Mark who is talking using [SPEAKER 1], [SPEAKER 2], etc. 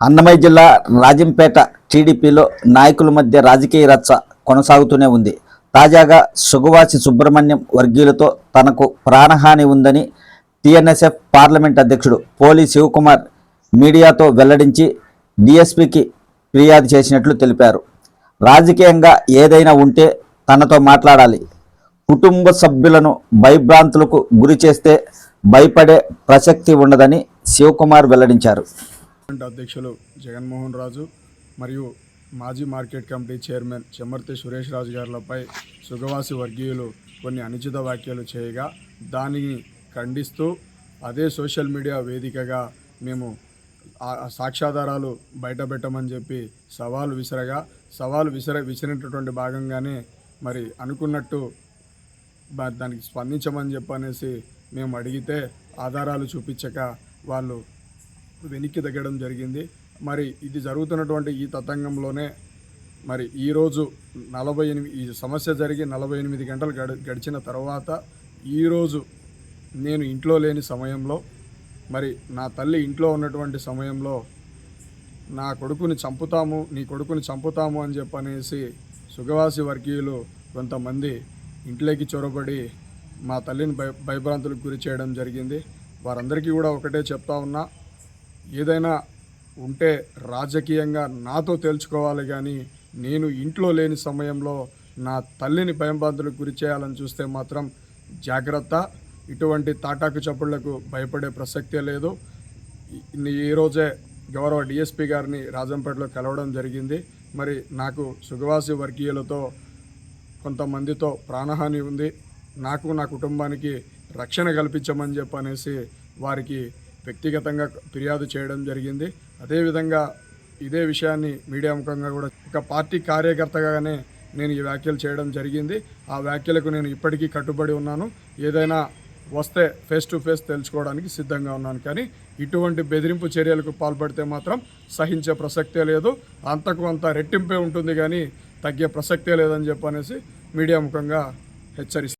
[SPEAKER 1] అన్నమయ్య జిల్లా రాజంపేట టీడీపీలో నాయకుల మధ్య రాజకీయ రచ్చ కొనసాగుతూనే ఉంది. తాజాగా సుగవాసి సుబ్రహ్మణ్యం వర్గీయులతో తనకు ప్రాణహాని ఉందని టీఎన్ఎస్ఎఫ్ పార్లమెంట్ అధ్యక్షుడు పోలి శివకుమార్ మీడియాతో వెల్లడించి డిఎస్పికి ఫిర్యాదు చేసినట్లు తెలిపారు. రాజకీయంగా ఏదైనా ఉంటే తనతో మాట్లాడాలి. కుటుంబ సభ్యులను భయభ్రాంతులకు గురి చేస్తే భయపడే ప్రసక్తి ఉండదని శివకుమార్ వెల్లడించారు.
[SPEAKER 2] అధ్యక్షులు జగన్మోహన్ రాజు మరియు మాజీ market committee chairman Chemarthi Suresh Raju గారులపై Sugavasi వర్గీయులు కొన్ని అనుచిత వ్యాఖ్యలు చేయగా దానిని ఖండిస్తూ అదే సోషల్ మీడియా వేదికగా మేము సాక్ష్యాధారాలు బయటపెట్టమని చెప్పి సవాలు విసరగా సవాలు విసర విసిరినటువంటి భాగంగానే మరి అనుకున్నట్టు దానికి స్పందించమని చెప్పనేసి మేము అడిగితే ఆధారాలు చూపించక వాళ్ళు వెనక్కి తగ్గడం జరిగింది. మరి ఇది జరుగుతున్నటువంటి ఈ తతంగంలోనే మరి ఈరోజు నలభై ఎనిమిది ఈ సమస్య జరిగి నలభై ఎనిమిది గంటలు గడి గడిచిన తర్వాత ఈరోజు నేను ఇంట్లో లేని సమయంలో మరి నా తల్లి ఇంట్లో ఉన్నటువంటి సమయంలో నా కొడుకుని చంపుతాము నీ కొడుకుని చంపుతాము అని చెప్పనేసి సుగవాసి వర్గీయులు కొంతమంది ఇంట్లోకి చొరబడి మా తల్లిని భయ భయభ్రాంతులకు గురి చేయడం జరిగింది. వారందరికీ కూడా ఒకటే చెప్తా ఉన్నా ఏదైనా ఉంటే రాజకీయంగా నాతో తేల్చుకోవాలి కానీ నేను ఇంట్లో లేని సమయంలో నా తల్లిని భయభ్రాంతులకు గురి చేయాలని చూస్తే మాత్రం జాగ్రత్త. ఇటువంటి తాటాకు చప్పుళ్ళకు భయపడే ప్రసక్తే లేదు. ఈరోజే గౌరవ డిఎస్పి గారిని రాజంపేటలో కలవడం జరిగింది. మరి నాకు సుగవాసి వర్గీయులతో కొంతమందితో ప్రాణహాని ఉంది. నాకు నా కుటుంబానికి రక్షణ కల్పించమని చెప్పనేసి వారికి వ్యక్తిగతంగా ఫిర్యాదు చేయడం జరిగింది. అదేవిధంగా ఇదే విషయాన్ని మీడియా ముఖంగా కూడా ఒక పార్టీ కార్యకర్తగానే నేను ఈ వ్యాఖ్యలు చేయడం జరిగింది. ఆ వ్యాఖ్యలకు నేను ఇప్పటికీ కట్టుబడి ఉన్నాను. ఏదైనా వస్తే ఫేస్ టు ఫేస్ తెలుసుకోవడానికి సిద్ధంగా ఉన్నాను. కానీ ఇటువంటి బెదిరింపు చర్యలకు పాల్పడితే మాత్రం సహించే ప్రసక్తే లేదు. అంతకు అంత రెట్టింపే ఉంటుంది కానీ తగ్గే ప్రసక్తే లేదని చెప్పనేసి మీడియా ముఖంగా హెచ్చరిస్తాను